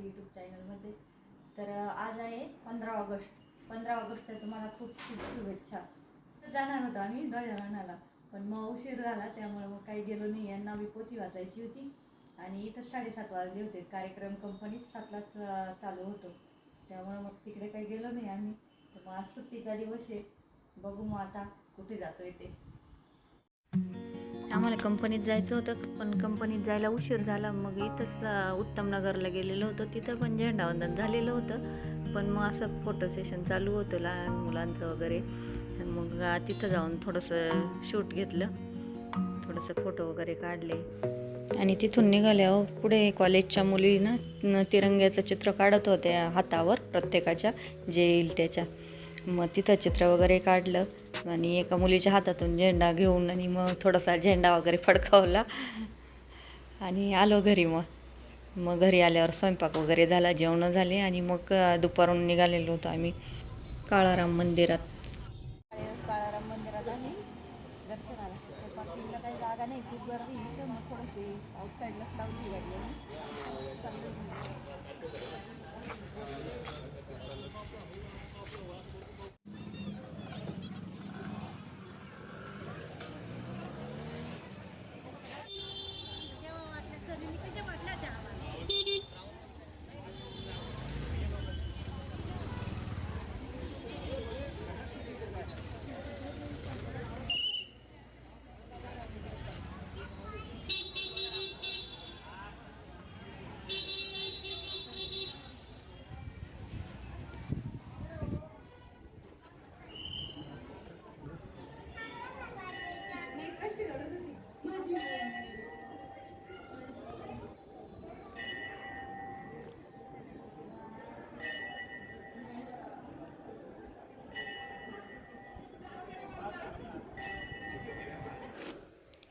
Marathi YouTube चॅनलमध्ये तर आज आहे पंधरा ऑगस्ट. पंधरा ऑगस्टच्या तुम्हाला खूप खूप शुभेच्छा. तर जाणार होतो आम्ही ध्वजारोहणाला पण मग उशीर झाला त्यामुळे मग काही गेलो नाही. यांना मी पोथी वाचायची होती. आणि इथं साडेसात वाजले होते. कार्यक्रम कंपनीत सातलाच चालू होतो. त्यामुळे मग तिकडे काही गेलो नाही आम्ही. तर मग आज सुट्टीचा दिवस आहे. बघू मग आता कुठे जातोय ते आम्हाला कंपनीत जायचं होतं पण कंपनीत जायला उशीर झाला. मग इथंच उत्तमनगरला उत्तम नगरला गेलेलो होतो. तिथं पण झेंडावंदन झालेलं होतं. पण मग असं फोटो सेशन चालू होतं लहान मुलांचं वगैरे. मग तिथं जाऊन थोडंसं शूट घेतलं. थोडंसं फोटो वगैरे काढले. आणि तिथून निघाल्या हो. पुढे कॉलेजच्या मुलींना तिरंग्याचं चित्र काढत होत्या हातावर प्रत्येकाच्या जे येईल त्याच्या. मग तिथं चित्र वगैरे काढलं आणि एका मुलीच्या हातातून झेंडा घेऊन आणि मग थोडासा झेंडा वगैरे फडकावला. आणि आलो घरी मग. मग घरी आल्यावर स्वयंपाक वगैरे झाला जेवणं झाले आणि मग दुपारहून दुपारून निघालेलो होतो आम्ही काळाराम मंदिरात. काळाराम मंदिरात आम्ही दर्शनाला. काही जागा नाही खूप गर्दी इथं. मग थोडीशी आउटसाईडलाच लावली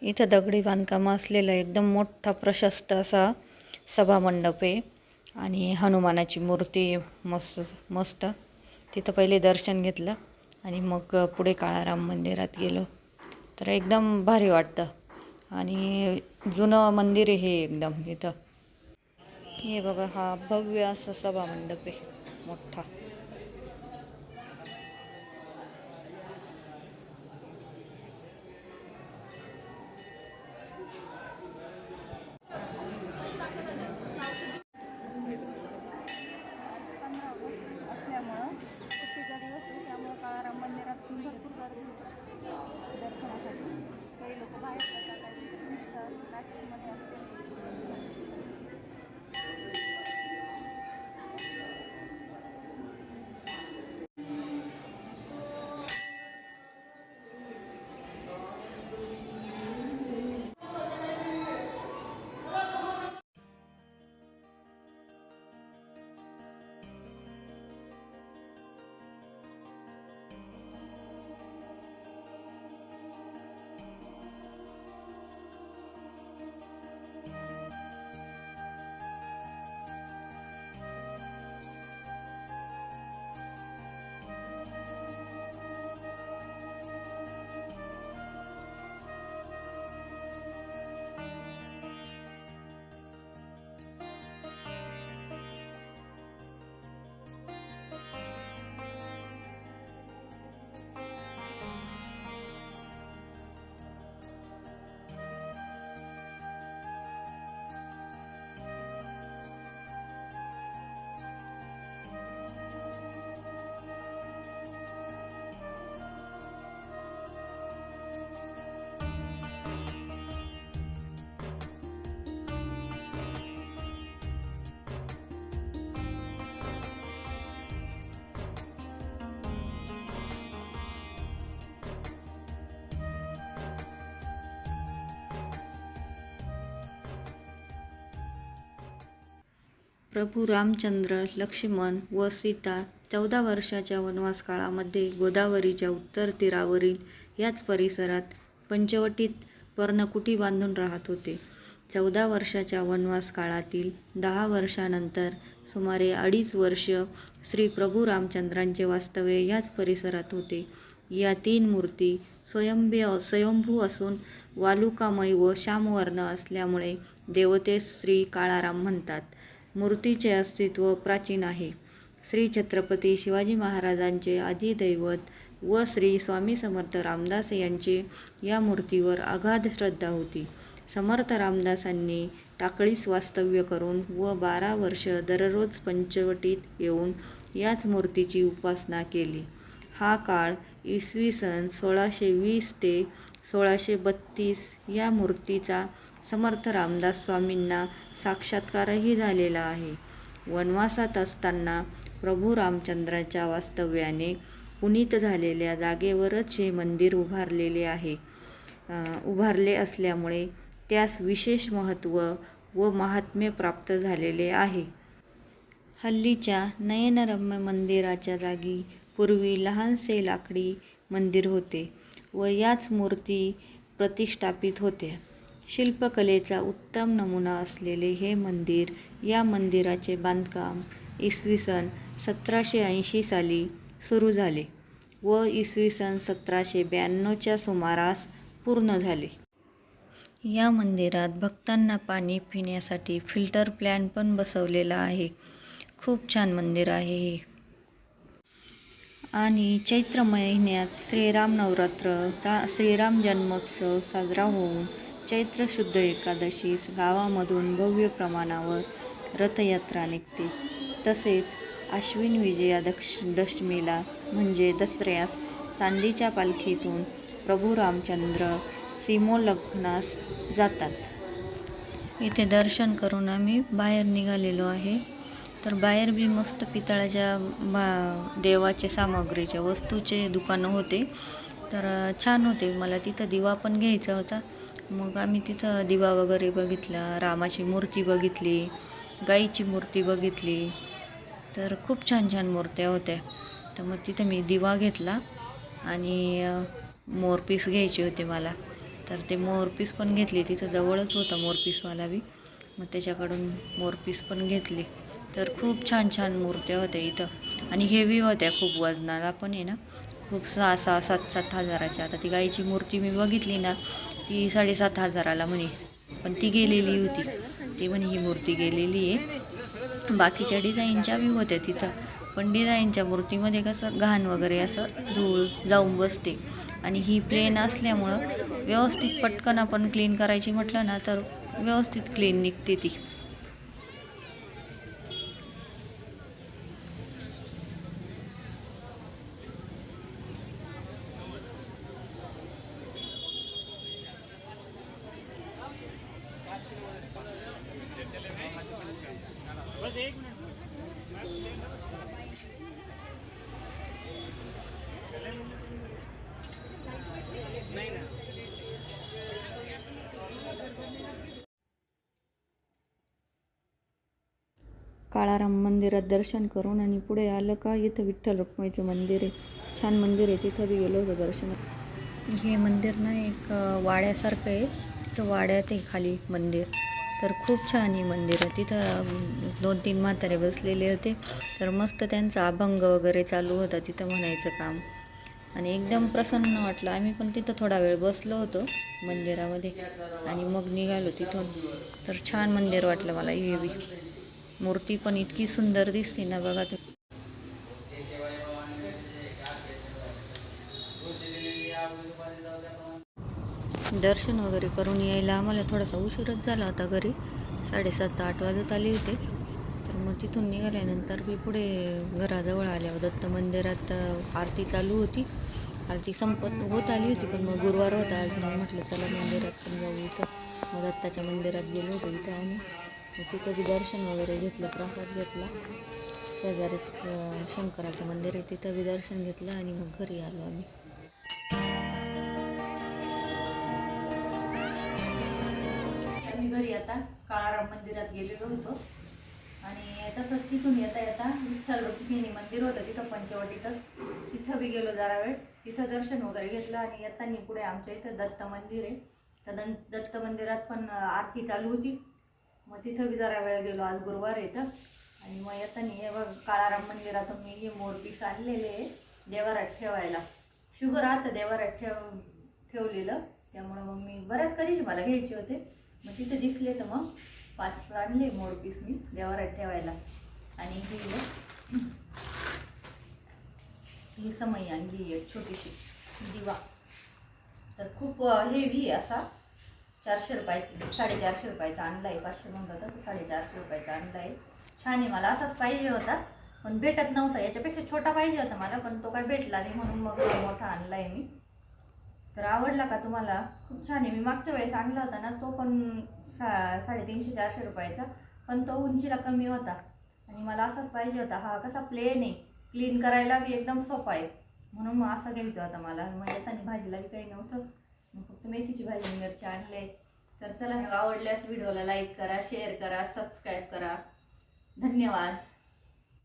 इथं दगडी बांधकाम असलेला एकदम मोठा प्रशस्त असा सभामंडप आहे. आणि हनुमानाची मूर्ती मस्त मस्त. तिथं पहिले दर्शन घेतलं आणि मग पुढे काळाराम मंदिरात गेलो. तर एकदम भारी वाटतं. आणि जुनं मंदिर आहे हे एकदम इथं. हे बघा हा भव्य असा सभामंडप आहे. मोठा. नाशिकमध्ये असलेले प्रभू रामचंद्र लक्ष्मण व सीता चौदा वर्षाच्या वनवास काळामध्ये गोदावरीच्या उत्तर तीरावरील याच परिसरात पंचवटीत पर्णकुटी बांधून राहत होते. चौदा वर्षाच्या वनवास काळातील दहा वर्षानंतर सुमारे अडीच वर्ष श्री प्रभू रामचंद्रांचे वास्तव्य याच परिसरात होते. या तीन मूर्ती स्वयंभे स्वयंभू असून वालुकामय व श्यामवर्ण असल्यामुळे देवतेस श्री काळाराम म्हणतात. मूर्तीचे अस्तित्व प्राचीन आहे. श्री छत्रपती शिवाजी महाराजांचे आदिदैवत व श्री स्वामी समर्थ रामदास यांचे या मूर्तीवर अगाध श्रद्धा होती. समर्थ रामदासांनी टाकळीस वास्तव्य करून व बारा वर्ष दररोज पंचवटीत येऊन याच मूर्तीची उपासना केली. हा काळ इसवी सन सोळाशे वीस ते सोळाशे बत्तीस या मूर्तीचा समर्थ रामदास स्वामींना साक्षात्कारही झालेला आहे. वनवासात असताना प्रभू रामचंद्राच्या वास्तव्याने पुनीत झालेल्या जागेवरच हे मंदिर उभारलेले आहे. उभारले असल्यामुळे त्यास विशेष महत्त्व व महात्म्य प्राप्त झालेले आहे. हल्लीच्या नयनरम्य मंदिराच्या जागी पूर्वी लहानसे लाकडी मंदिर होते. व याच मूर्ती प्रतिष्ठापित होत्या शिल्पकलेचा उत्तम नमुना असलेले हे मंदिर या मंदिराचे बांधकाम इसवी सन सतराशे ऐंशी साली सुरू झाले व इसवी सन सतराशे ब्याण्णवच्या सुमारास पूर्ण झाले. या मंदिरात भक्तांना पाणी पिण्यासाठी फिल्टर प्लॅन पण बसवलेला आहे. खूप छान मंदिर आहे हे. आणि चैत्र महिन्यात श्रीराम नवरात्र रा श्रीराम जन्मोत्सव साजरा होऊन चैत्र शुद्ध एकादशीस गावामधून भव्य प्रमाणावर रथयात्रा निघते. तसेच आश्विन विजया दक्ष दशमीला म्हणजे दसऱ्यास चांदीच्या पालखीतून प्रभू रामचंद्र सीमोल्लंघनास जातात. इथे दर्शन करून आम्ही बाहेर निघालेलो आहे. तर बाहेर बी मस्त पितळाच्या मा देवाचे सामग्रीच्या वस्तूचे दुकानं होते. तर छान होते. मला तिथं दिवा पण घ्यायचा होता. मग आम्ही तिथं दिवा वगैरे बघितला रामाची मूर्ती बघितली गाईची मूर्ती बघितली. तर खूप छान छान मूर्त्या होत्या. तर मग तिथं मी दिवा घेतला आणि मोरपीस घ्यायचे होते मला. तर ते मोरपीस पण घेतली. तिथं जवळच होता मोरपीसवाला बी. मग त्याच्याकडून मोरपीस पण घेतली. तर खूप छान छान मूर्त्या होत्या इथं. आणि हेवी होत्या खूप वजनाला पण आहे ना. खूप सहा सहा सात सात हजाराच्या. आता ती गाईची मूर्ती मी बघितली ना ती साडेसात हजाराला म्हणे. पण ती गेलेली होती. ती म्हणे ही मूर्ती गेलेली आहे. बाकीच्या डिझाईनच्या बी होत्या तिथं. पण डिझाईनच्या मूर्तीमध्ये कसं घाण वगैरे असं धूळ जाऊन बसते. आणि ही प्लेन असल्यामुळं व्यवस्थित पटकन आपण क्लीन करायची म्हटलं ना तर व्यवस्थित क्लीन निघते ती. काळाराम मंदिरात दर्शन करून आणि पुढे आलं का इथं विठ्ठल रुक्माईचं मंदिर आहे. छान मंदिर आहे तिथं बी गेलो होतो दर्शनात हे मंदिर ना एक वाड्यासारखं आहे. तिथं वाड्यात आहे खाली मंदिर. तर खूप छान आहे मंदिर आहे. तिथं दोन तीन म्हातारे बसलेले होते. तर मस्त त्यांचा अभंग वगैरे चालू होता तिथं म्हणायचं काम. आणि एकदम प्रसन्न वाटलं. आम्ही पण तिथं थोडा वेळ बसलो होतो मंदिरामध्ये. आणि मग निघालो तिथून. तर छान मंदिर वाटलं मला हे बी. मूर्ती पण इतकी सुंदर दिसते ना बघा तुम्ही. दर्शन वगैरे करून यायला आम्हाला थोडासा उशीरच झाला होता घरी. साडेसात आठ वाजत आले होते. तर मग तिथून निघाल्यानंतर मी पुढे घराजवळ आल्यावर दत्त मंदिरात आरती चालू होती. आरती संपत होत आली होती पण मग गुरुवार होता. आज मग म्हटलं चला मंदिरात पण जाऊ इथं. मग दत्ताच्या मंदिरात गेलो होतो इथं आम्ही. तिथं बी दर्शन वगैरे घेतलं प्रसाद घेतला. शेजारी शंकराचं मंदिर आहे तिथं बी दर्शन घेतलं आणि मग घरी आलो आम्ही. मी घरी आता काळाराम मंदिरात गेलेलो होतो. आणि तसंच तिथून येता येता विठ्ठल रुक्मिणी मंदिर होतं तिथं पंचवटीतच. तिथं बी गेलो जरा वेळ. तिथं दर्शन वगैरे घेतलं आणि येताना पुढे आमच्या इथं दत्त मंदिर आहे. तर दन दत्त मंदिरात पण आरती चालू होती. मग तिथं बी जरा वेळ गेलो. आज गुरुवार येतं आणि मग येताना हे बघ काळाराम मंदिरातून मी हे मोरपीस आणलेले आहे देवारात ठेवायला. शुभ राहतं देवारात ठेव ठेवलेलं. त्यामुळं मग मी बऱ्याच कधीच मला घ्यायचे होते. मग तिथे दिसले तर मग पाच आणले मोरपीस मी देवारात ठेवायला. आणि ही ही समई आणली एक छोटीशी दिवा. तर खूप हेवी असा. चारशे रुपयाचा साडेचारशे रुपयाचा आणला आहे पाचशे म्हणत होता तर साडेचारशे रुपयाचा आणला आहे छान आहे मला असाच पाहिजे होता पण भेटत नव्हता. याच्यापेक्षा छोटा पाहिजे होता मला पण तो काय भेटला नाही म्हणून मग मोठा आणला आहे मी. तर आवडला का तुम्हाला? खूप छान आहे. मी मागच्या वेळेस आणला होता ना तो पण सा साडेतीनशे चारशे रुपयाचा पण तो उंचीला कमी होता. आणि मला असाच पाहिजे होता. हा कसा प्लेन आहे. क्लीन करायला बी एकदम सोपा आहे. म्हणून मग असा घ्यायचा होता मला. मग येताना भाजीला बी काही नव्हतं. फक्त मेथीची भाजी मिरची आणले. तर चला आवडल्यास व्हिडिओला लाईक करा शेअर करा सबस्क्राईब करा. धन्यवाद.